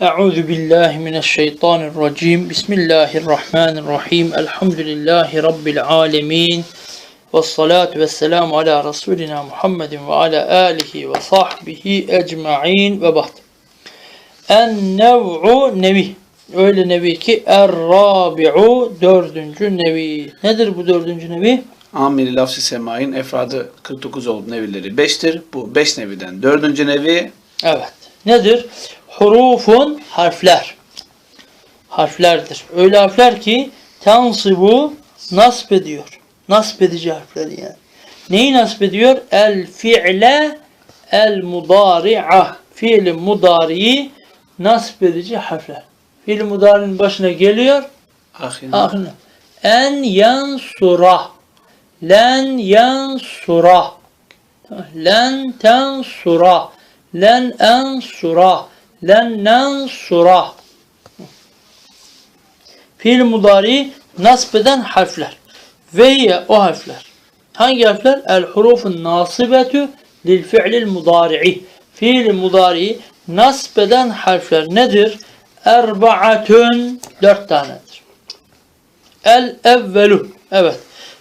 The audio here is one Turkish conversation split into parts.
Euzu billahi mineşşeytanirracim. Bismillahirrahmanirrahim. Elhamdülillahi rabbil alamin. Ves salatu vesselamu ala rasulina Muhammedin ve ala alihi ve sahbihi ecmaîn ve ba'd. En nev'u nevi. Öyle nevi ki er-rabi'u dördüncü nevi. Nedir bu dördüncü nevi? Amili lafsi semain efradı 49 oldu nevileri 5'tir. Bu 5 neviden dördüncü nevi Evet. Nedir? Hurufun harfler. Harflerdir. Öyle harfler ki tansibu nasp ediyor. Nasp edici harfler yani. Neyi nasp ediyor? El fi'le el mudari'a. Fiil mudariyi nasp edici harfler. Fiil mudarinin başına geliyor. ahirine Ahirine. En yansura. Len yansura. Len tensura. Len ensura. Len nansura. Fiil mudari nasb eden harfler. Ve hiye o harfler. Hangi harfler? El hurufun nasibetü lil fi'lil mudari'i. Fiil mudari nasb eden harfler nedir? Erbaatün dört tanedir. El evvelu. Evet.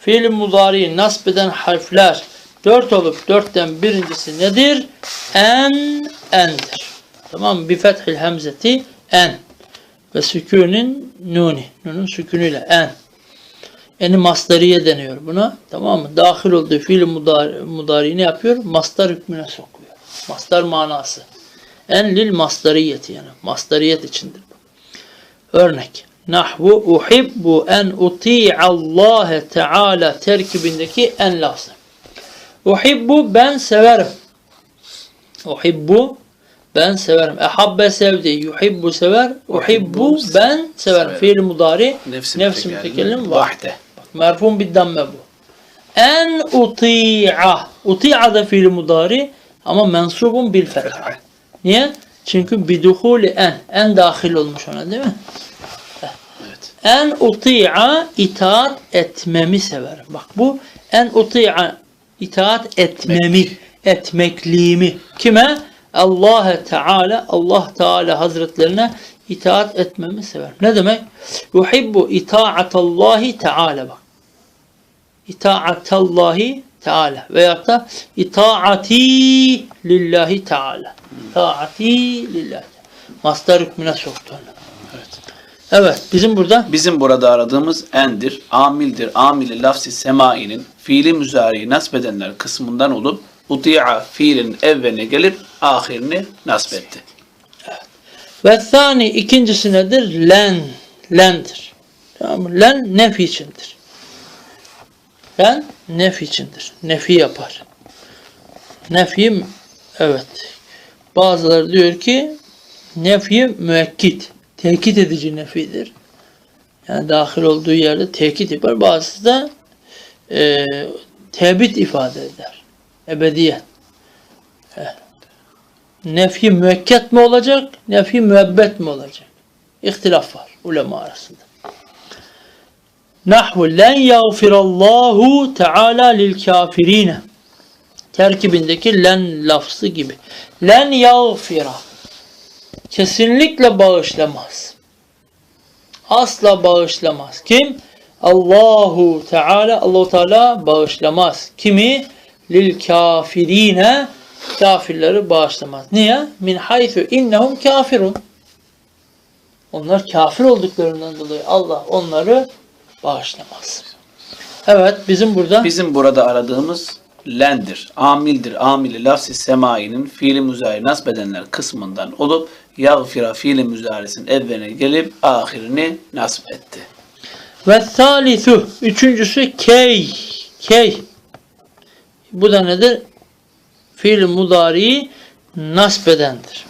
Fiil mudariyi nasb eden harfler dört olup dörtten birincisi nedir? En endir. Tamam mı? Bi fethil hemzeti en. Ve sükûnin nuni. Nunun sükûnüyle en. Eni masdariye deniyor buna. Tamam mı? Dahil olduğu fiil mudari, mudari ne yapıyor? Mastar hükmüne sokuyor. Mastar manası. En lil masdariyeti yani. Masdariyet içindir bu. Örnek. Nahvu uhibbu en uti'allahe teala terkibindeki en lafzı. Uhibbu ben severim. Uhibbu ben severim. Ehabbe sevdi. Yuhibbu sever. Uhibbu ben severim. Fiil mudari. nefsi, Nefsi mütekellim var. vahde. Merfun bir damme bu. En uti'a. Uti'a da fiil mudari ama mensubun bil fetha. Niye? Çünkü biduhuli en. En dahil olmuş ona değil mi? Evet. En uti'a itaat etmemi severim. Bak bu en uti'a itaat etmemi, etmekliğimi. Kime? Allah Teala, Allah Teala Hazretlerine itaat etmemi severim. Ne demek? Yuhibbu itaatallahi Teala bak. İtaatallahi Teala veyahut da itaati lillahi Teala. Taati lillahi. Mastar hükmüne soktu onu. Evet. Evet bizim burada Bizim burada aradığımız endir, amildir, amili lafsi semainin fiili müzariyi nasb edenler kısmından olup uti'a fiilin evveline gelip ahirini nasb etti. Ve thani ikincisi nedir? Len. Lendir. Tamam mı? Len nef içindir. Len nef içindir. Nefi yapar. Nefi evet. Bazıları diyor ki nefi müekkit. Tekit edici nefidir. Yani dahil olduğu yerde tekit yapar. Bazısı da e, tebit ifade eder. Ebediyet. Nefi müekket mi olacak, nefi müebbet mi olacak? İhtilaf var ulema arasında. Nahvu len yağfirallahu teala lil kafirine. Terkibindeki len lafzı gibi. Len yağfira. Kesinlikle bağışlamaz. Asla bağışlamaz. Kim? Allahu Teala, Allahu Teala bağışlamaz. Kimi? Lil kafirine kafirleri bağışlamaz. Niye? Min haythu innehum kafirun. Onlar kafir olduklarından dolayı Allah onları bağışlamaz. Evet bizim burada Bizim burada aradığımız lendir, amildir, amili lafsi semainin fiili müzari nasb edenler kısmından olup yağfira fiili müzarisinin evveline gelip ahirini nasb etti. ve thalithu üçüncüsü key. Key. Bu da nedir? Fiil mudariyi nasb edendir.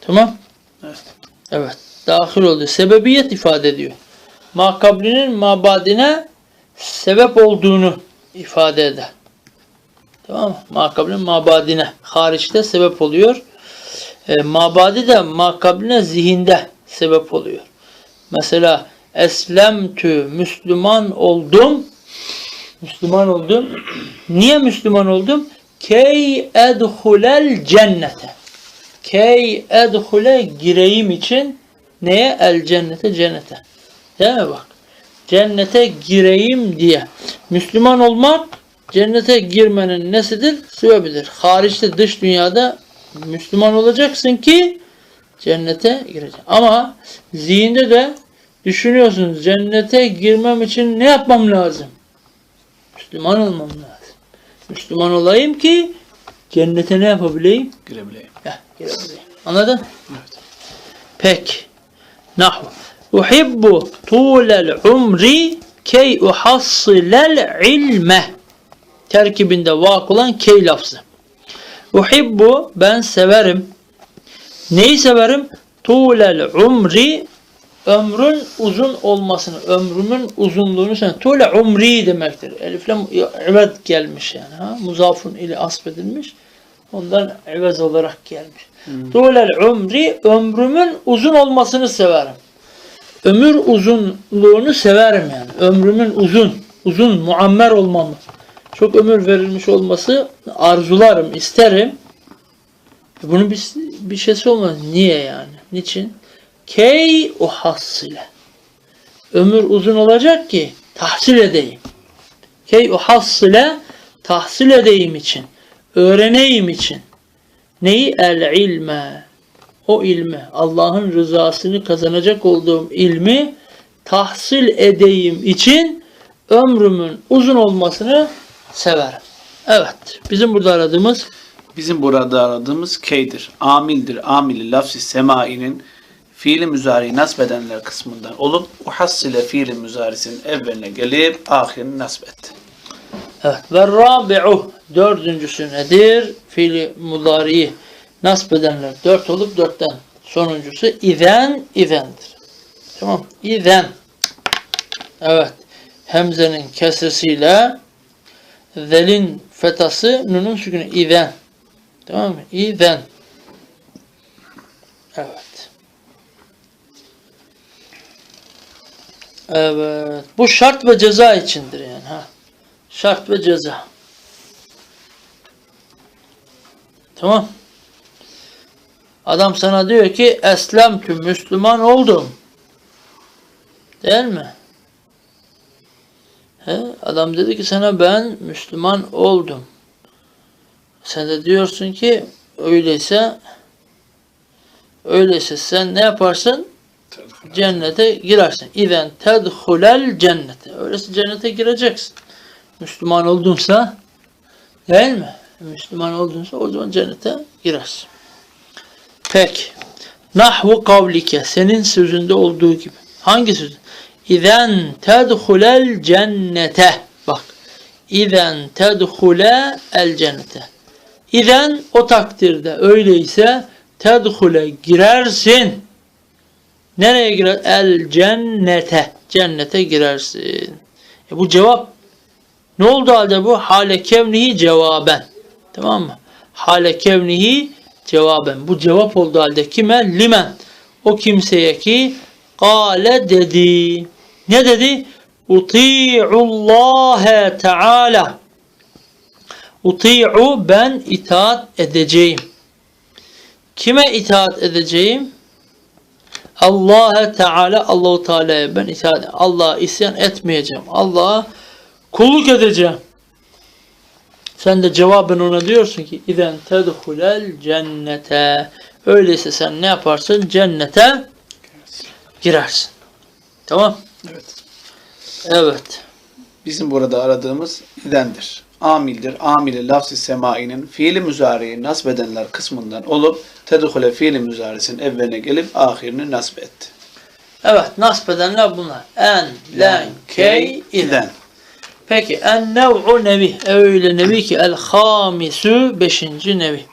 Tamam? Evet. Evet. Dahil oldu. Sebebiyet ifade ediyor. Makablinin mabadine sebep olduğunu ifade eder. Tamam mı? Makablinin mabadine. Hariçte sebep oluyor. E, mabadi de makabline zihinde sebep oluyor. Mesela eslemtü Müslüman oldum. Müslüman oldum. Niye Müslüman oldum? Key edhulel cennete. Key edhule gireyim için neye? El cennete cennete. Değil mi bak? Cennete gireyim diye. Müslüman olmak cennete girmenin nesidir? Sebebidir. Hariçte dış dünyada Müslüman olacaksın ki cennete gireceksin. Ama zihinde de düşünüyorsunuz cennete girmem için ne yapmam lazım? Müslüman olmam lazım. Müslüman olayım ki cennete ne yapabileyim? Girebileyim. Heh, girebileyim. Anladın? Evet. Pek. Nahu. Uhibbu tulel umri key uhassilel ilme. Terkibinde vak olan key lafzı. Uhibbu ben severim. Neyi severim? Tulel umri ömrün uzun olmasını, ömrümün uzunluğunu sen. Tule umri demektir. Elifle evet gelmiş yani. Ha? Muzafun ile asbedilmiş. Ondan evez olarak gelmiş. Tulel umri ömrümün uzun olmasını severim. Ömür uzunluğunu severim yani. Ömrümün uzun, uzun, muammer olmamı. Çok ömür verilmiş olması arzularım, isterim. Bunun bir, bir şeysi olmaz. Niye yani? Niçin? Key uhassile. Ömür uzun olacak ki tahsil edeyim. Key uhassile tahsil edeyim için. Öğreneyim için. Neyi? El ilme. O ilmi, Allah'ın rızasını kazanacak olduğum ilmi tahsil edeyim için ömrümün uzun olmasını severim. Evet, bizim burada aradığımız Bizim burada aradığımız keydir. Amildir. Amili lafzi semainin fiili müzari nasbedenler kısmından olup uhassile fiili müzarisinin evveline gelip ahirini nasbetti. Evet. Ve rabi'u dördüncüsü nedir? Fiili mudariyi nasb edenler dört olup dörtten sonuncusu izen izendir. Tamam. İzen. Evet. Hemzenin kesresiyle zelin fetası nunun sükünü izen. Tamam mı? İzen. Evet. Evet. Bu şart ve ceza içindir yani. Ha. Şart ve ceza. Tamam. Adam sana diyor ki Eslem tüm Müslüman oldum. Değil mi? He? Adam dedi ki sana ben Müslüman oldum. Sen de diyorsun ki öyleyse öyleyse sen ne yaparsın? Cennete girersin. İzen tedhulel cennete. Öyleyse cennete gireceksin. Müslüman oldunsa değil mi? Müslüman oldunsa o zaman cennete girersin. Peki. Nahvu kavlike. Senin sözünde olduğu gibi. Hangi söz? İzen tedhulel cennete. Bak. İzen tedhule el cennete. İzen o takdirde öyleyse tedhule girersin. Nereye girer? El cennete. Cennete girersin. E bu cevap ne oldu halde bu? Hale kevnihi cevaben. Tamam mı? Hale kevnihi cevaben. Bu cevap oldu halde kime? Limen. O kimseye ki kale dedi. Ne dedi? Uti'ullâhe Teala. Uti'u ben itaat edeceğim. Kime itaat edeceğim? Allah'a Teala Allahu Teala'ya ben itaat Allah'a isyan etmeyeceğim. Allah'a kulluk edeceğim. Sen de cevaben ona diyorsun ki İzen tedhulel cennete Öyleyse sen ne yaparsın? Cennete girersin. Tamam. Evet. Evet. Bizim burada aradığımız idendir. Amildir. Amili lafzi semainin fiili müzariyi nasbedenler kısmından olup tedhule fiili müzarisinin evveline gelip ahirini nasb etti. Evet. Nasp edenler bunlar. En, len, key, iden. Peki. En nev'u nevi. Öyle nevi ki el hamisu beşinci nevi.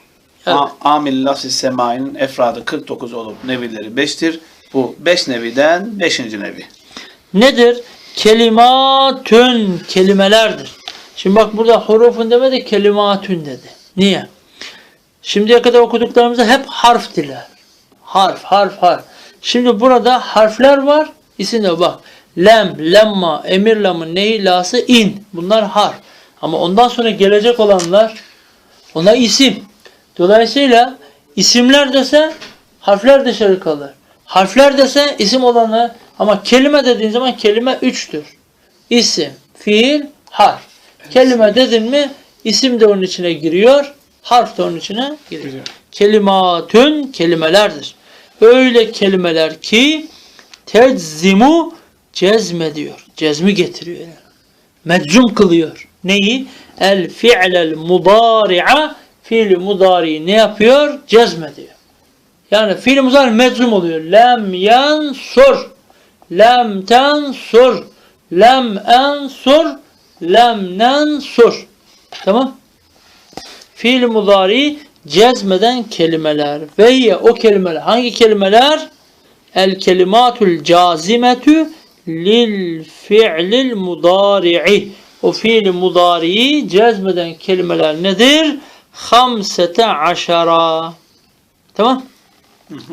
Evet. Amil lafzi semainin efradı 49 olup nevileri 5'tir. Bu 5 neviden 5. nevi. nedir? Kelimatün kelimelerdir. Şimdi bak burada hurufun demedi kelimatün dedi. Niye? Şimdiye kadar okuduklarımızda hep harf diler. Harf, harf, harf. Şimdi burada harfler var. İsimde bak. Lem, lemma, emir lamı, nehi, lası, in. Bunlar harf. Ama ondan sonra gelecek olanlar onlar isim. Dolayısıyla İsimler dese harfler dışarı kalır. Harfler dese isim olanı ama kelime dediğin zaman kelime üçtür. İsim, fiil, harf. Kelime dedin mi isim de onun içine giriyor, harf de onun içine giriyor. Giriyor. Kelimatün kelimelerdir. Öyle kelimeler ki teczimu cezmediyor. Cezmi getiriyor. yani. Meczum kılıyor. Neyi? El fi'lel mudari'a fiil mudari ne yapıyor? Cezmediyor. Yani fiil mudari meczum oluyor. Lem yansur. Lem tensur. Lem ensur. Lem nensur. Tamam? Fiil mudari cezmeden kelimeler. Ve hiye o kelimeler. Hangi kelimeler? El kelimatul cazimetü lil fi'lil mudari'i. O fiil mudari'i cezmeden kelimeler nedir? Hamsete aşara. Tamam?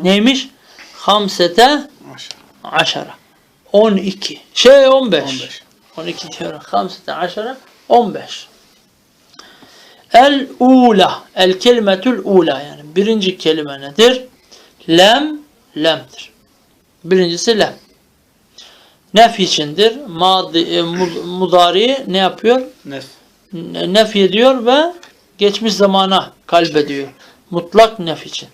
Neymiş? Hamsete aşara. 12. Şey 15. 15. 12 diyorum. Hamsete aşara 15. El ula. El kelimetül ula yani. Birinci kelime nedir? Lem, lemdir. Birincisi lem. Nef içindir. Madi, e, mud- mudari ne yapıyor? Nef. Ne- Nef ediyor ve geçmiş zamana kalbediyor. Mutlak nef için.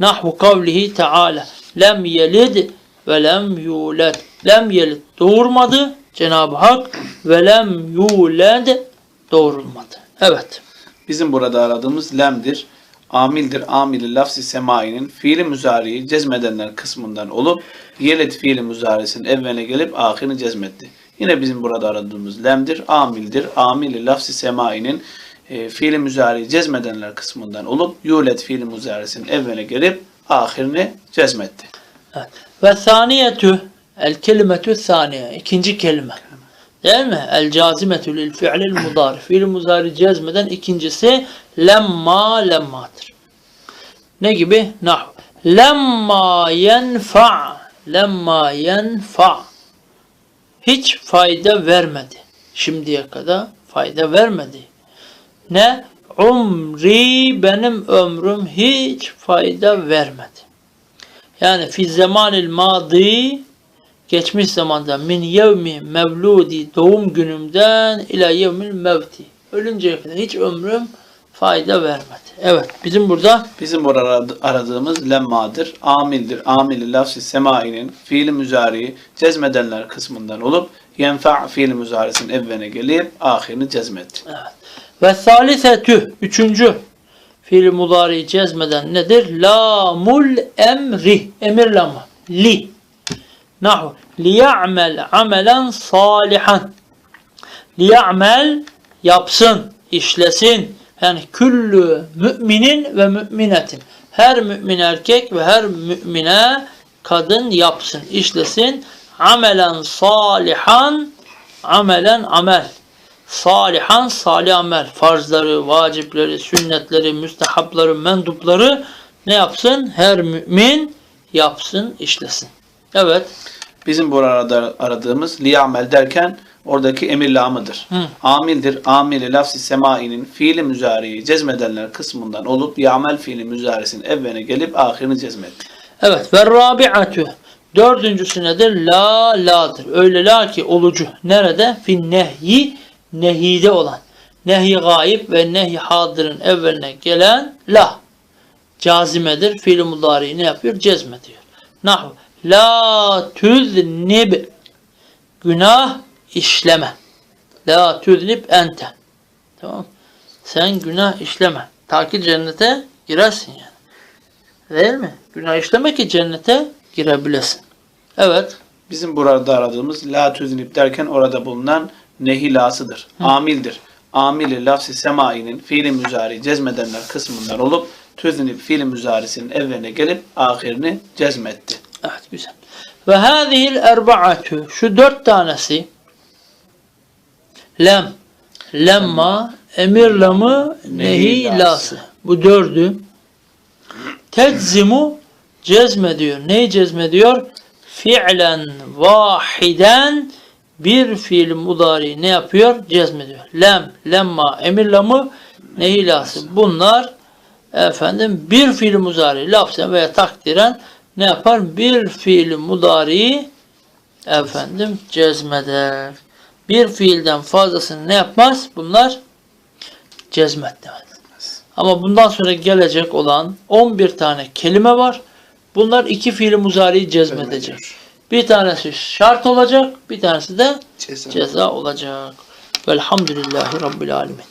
Nahvu kavlihi Teala. Lem yelid ve lem yulad. Lem yelid doğurmadı Cenab-ı Hak ve lem yulad doğurulmadı. Evet. Bizim burada aradığımız lemdir. Amildir. Amili lafzi semainin fiili müzariyi cezmedenler kısmından olup yelet fiili müzarisinin evveline gelip ahirini cezmetti. Yine bizim burada aradığımız lemdir. Amildir. Amili lafzi semainin e, fiili müzariyi cezmedenler kısmından olup yulet fiili müzarisinin evveline gelip ahirini cezmetti. Evet. Ve saniyetü el kelimetü saniye. ikinci kelime. Değil mi? El cazimetü lil fi'lil mudari. Fiil mudari cezmeden ikincisi lemma lemmadır. Ne gibi? Nah. Lemma yenfa. Lemma yenfa. Hiç fayda vermedi. Şimdiye kadar fayda vermedi. Ne? Umri benim ömrüm hiç fayda vermedi. Yani fi zamanil madi geçmiş zamanda min yevmi mevludi doğum günümden ila yevmil mevti. Ölünceye kadar hiç ömrüm fayda vermedi. Evet bizim burada Bizim burada arad- aradığımız lemmadır. Amildir. Amili lafzi semainin fiili müzariyi cezmedenler kısmından olup yenfa fiili müzarisinin evveline gelip ahirini cezmetti. ve salisetü üçüncü fiil mudari cezmeden nedir? Lamul emri emir lamı li nahu. Liya'mel amelen salihan. Liya'mel yapsın işlesin. Yani küllü müminin ve müminetin. Her mümin erkek ve her mümine kadın yapsın işlesin. Amelen salihan amelen amel. Salihan salih amel. Farzları, vacipleri, sünnetleri, müstehapları, mendupları ne yapsın? Her mümin yapsın, işlesin. Evet. Bizim burada aradığımız liyamel derken oradaki emir lamıdır. Hı. Amildir. Amili lafzi semainin fiili müzariyi cezmedenler kısmından olup yamel fiili müzarisinin evveline gelip ahirini cezmetti. Evet. Ve rabi'atü. Dördüncüsü nedir? La la'dır. Öyle la ki olucu. Nerede? Fin nehyi nehide olan. Nehi gayip ve nehi hadırın evveline gelen la. Cazimedir. Fiil-i ne yapıyor? Cezmediyor. Nahu. La tüznib. Günah işleme. La tüznib ente. Tamam. Sen günah işleme. Ta ki cennete girersin yani. Değil mi? Günah işleme ki cennete girebilesin. Evet. Bizim burada aradığımız la tüznip derken orada bulunan nehilasıdır. Amildir. Amili lafzi semainin fiili müzari cezmedenler kısmından olup tüznip fiili müzarisinin evveline gelip ahirini cezmetti. Evet güzel. Ve hâzihil erba'atü şu dört tanesi lem, lemma, emir lamı, nehi lası. Bu dördü teczimu cezmediyor. Neyi cezmediyor? Fi'len vahiden bir fiil mudari ne yapıyor? Cezmediyor. Lem, lemma, emir lamı, nehi lası. Bunlar efendim bir fiil muzari lafzen veya takdiren ne yapar? Bir fiil mudari efendim cezmeder. Bir fiilden fazlasını ne yapmaz? Bunlar cezmetlemez. Ama bundan sonra gelecek olan 11 tane kelime var. Bunlar iki fiil muzariyi cezmedecek. Bir tanesi şart olacak, bir tanesi de Ceza. ceza olacak. Velhamdülillahi Rabbil Alemin.